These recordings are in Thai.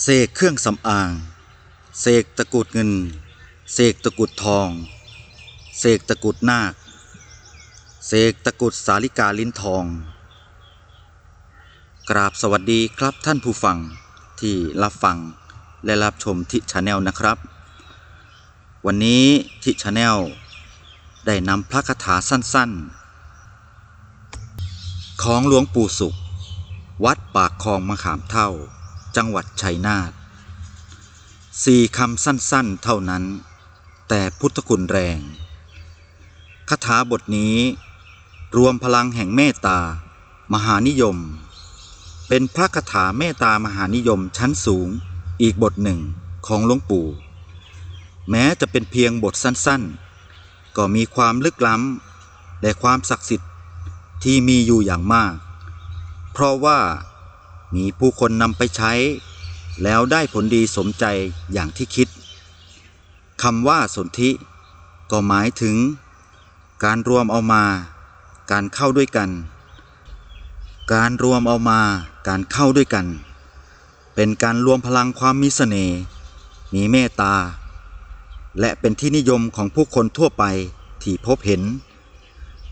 เสกเครื่องสำอาง เสกตะกุดเงิน เสกตะกุดทอง เสกตะกุดนาค เสกตะกุดสาลิกาลิ้นทอง กราบสวัสดีครับท่านผู้ฟังที่รับฟังและรับชมทิชาแนลนะครับ วันนี้ทิชาแนลได้นำพระคาถาสั้นๆ ของหลวงปู่สุข วัดปากคลองมะขามเท่า จังหวัดชัยนาทสี่คำสั้นๆเท่านั้น แต่พุทธคุณแรงคาถาบทนี้รวมพลังแห่งเมตตา มหานิยม เป็นพระคาถาเมตตามหานิยมชั้นสูงอีกบทหนึ่งของหลวงปู่ แม้จะเป็นเพียงบทสั้นๆ ก็มีความลึกล้ำและความศักดิ์สิทธิ์ที่มีอยู่อย่างมาก เพราะว่า มีผู้คนนำไปใช้ แล้วได้ผลดีสมใจอย่างที่คิดคำว่าสนธิก็หมายถึง การรวมเอามา การเข้าด้วยกัน การรวมเอามา การเข้าด้วยกัน เป็นการรวมพลังความมีเสน่ห์มีเมตตา และเป็นที่นิยมของผู้คนทั่วไปที่พบเห็น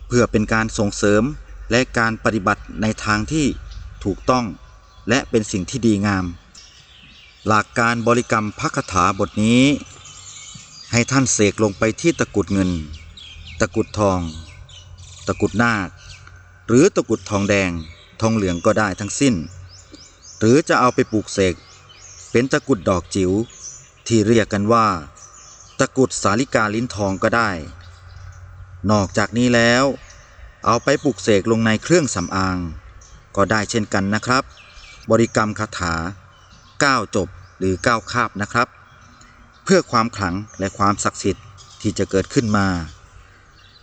เพื่อเป็นการส่งเสริมและการปฏิบัติในทางที่ถูกต้อง และเป็นสิ่งที่ดีงาม หลักการบริกรรมพระคาถาบทนี้ ให้ท่านเสกลงไปที่ตะกุดเงิน ตะกุดทอง ตะกุดนาคหรือตะกุดทองแดง ทองเหลืองก็ได้ทั้งสิ้น หรือจะเอาไปปลูกเสก เป็นตะกุดดอกจิ๋วที่เรียกกันว่า ตะกุดสาลิกาลิ้นทองก็ได้ นอกจากนี้แล้ว เอาไปปลูกเสกลงในเครื่องสำอาง ก็ได้เช่นกันนะครับ บริกรรมคาถา9จบหรือ9คาบนะครับ เพื่อความขลังและความศักดิ์สิทธิ์ที่จะเกิดขึ้นมา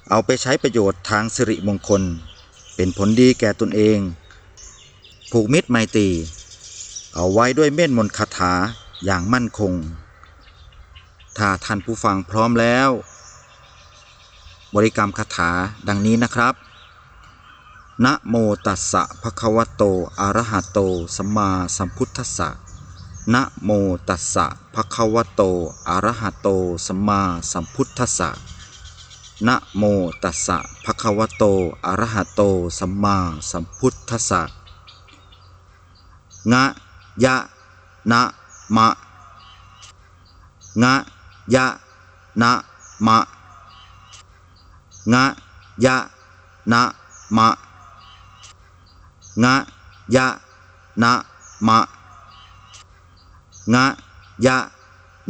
เอาไปใช้ประโยชน์ทางสิริมงคล เป็นผลดีแก่ตนเอง ผูกมิตรไมตรีเอาไว้ด้วยเม่นมนคาถาอย่างมั่นคง ถ้าท่านผู้ฟังพร้อมแล้ว บริกรรมคาถาดังนี้นะครับ นะโมตัสสะภะคะวะโตอะระหะโตสัมมาสัมพุทธัสสะนะโมตัสสะภะคะวะโตอะระหะโตสัมมาสัมพุทธัสสะนะโมตัสสะภะคะวะโตอะระหะโตสัมมาสัมพุทธัสสะงะยะนะมะงะยะนะมะงะยะนะมะ งะยะนะมะงะยะ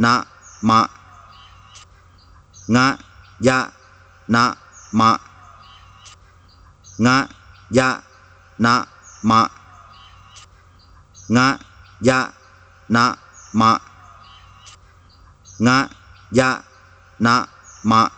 นะมะงะยะนะมะงะยะนะมะงะยะนะมะงะยะนะมะ